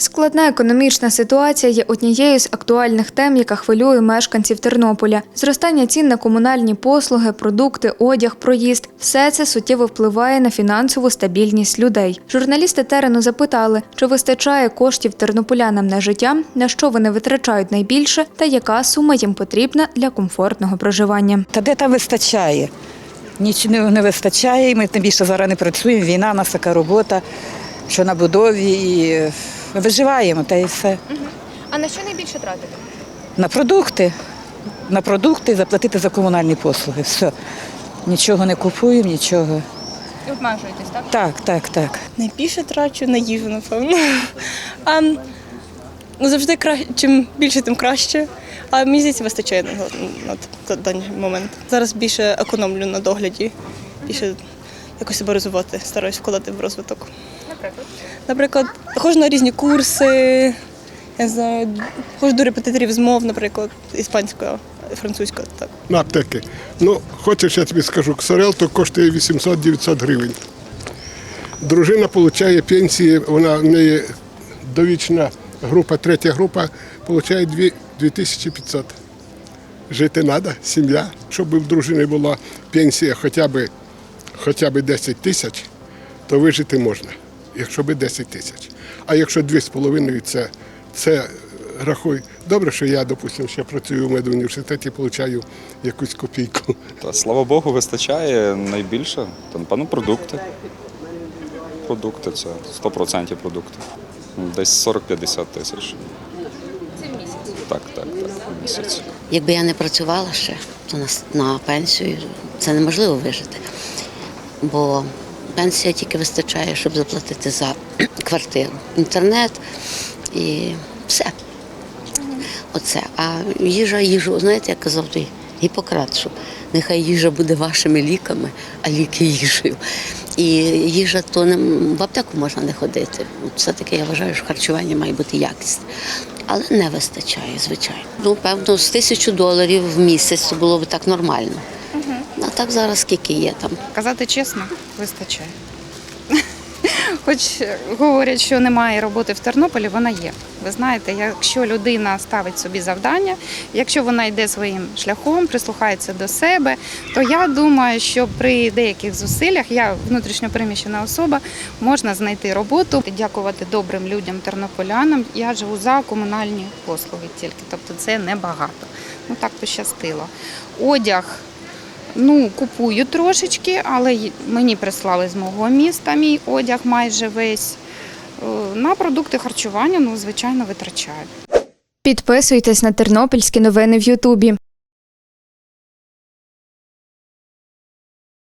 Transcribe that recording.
Складна економічна ситуація є однією з актуальних тем, яка хвилює мешканців Тернополя. Зростання цін на комунальні послуги, продукти, одяг, проїзд все це суттєво впливає на фінансову стабільність людей. Журналісти терену запитали, чи вистачає коштів тернополянам на життя, на що вони витрачають найбільше, та яка сума їм потрібна для комфортного проживання. Та де там вистачає? Нічого не, вистачає. Ми тим більше зараз не працюємо. Війна, нас така робота, що на будові і виживаємо, та і все. А на що найбільше тратите? На продукти. На продукти заплатити за комунальні послуги. Все. Нічого не купуємо, нічого. Обмежуєтесь, так? Так, так, так. Найбільше трачу на їжу, напевно. А ну, завжди краще, чим більше, тим краще. А мені здається, вистачає на, на, на даний момент. Зараз більше економлю на догляді, більше якось себе розвивати, стараюсь вкладати в розвиток. Наприклад. Наприклад, ходжу на різні курси, я не знаю, ходжу до репетиторів з мов, наприклад, іспанською, французькою. Так. на аптеки. Ну, хочеш, я тобі скажу, ксорел то коштує 800-900 гривень. Дружина отримує пенсії, вона в неї довічна група, третя група, отримує 2500. Жити треба, сім'я, щоб в дружини була пенсія хоча б, хоча б 10 тисяч, то вижити можна, якщо б 10 тисяч. А якщо 2,5 це, це рахуй. Добре, що я, допустимо, ще працюю в медуніверситеті, отримую якусь копійку. Та, слава Богу, вистачає найбільше. Та, напевно, продукти. Продукти це 100% продукти. Десь 40-50 тисяч. Це місяць? Так, так, так, місяць. Якби я не працювала ще, то на, на пенсію це неможливо вижити. Бо пенсія тільки вистачає, щоб заплатити за квартиру, інтернет і все. Оце. А їжа, їжу, знаєте, як казав той Гіппократ, що нехай їжа буде вашими ліками, а ліки їжею. І їжа то не в аптеку можна не ходити. Все-таки я вважаю, що харчування має бути якісне. Але не вистачає, звичайно. Ну, певно, з тисячу доларів в місяць це було б так нормально. Так зараз скільки є там? Казати чесно, вистачає. Хоч говорять, що немає роботи в Тернополі, вона є. Ви знаєте, якщо людина ставить собі завдання, якщо вона йде своїм шляхом, прислухається до себе, то я думаю, що при деяких зусиллях я внутрішньо переміщена особа, можна знайти роботу, дякувати добрим людям, тернополянам. Я живу за комунальні послуги тільки, тобто це небагато. Ну так пощастило. Одяг. Ну, купую трошечки, але мені прислали з мого міста мій одяг майже весь. Е, На продукти харчування, ну, звичайно, витрачаю. Підписуйтесь на тернопільські новини в Ютубі.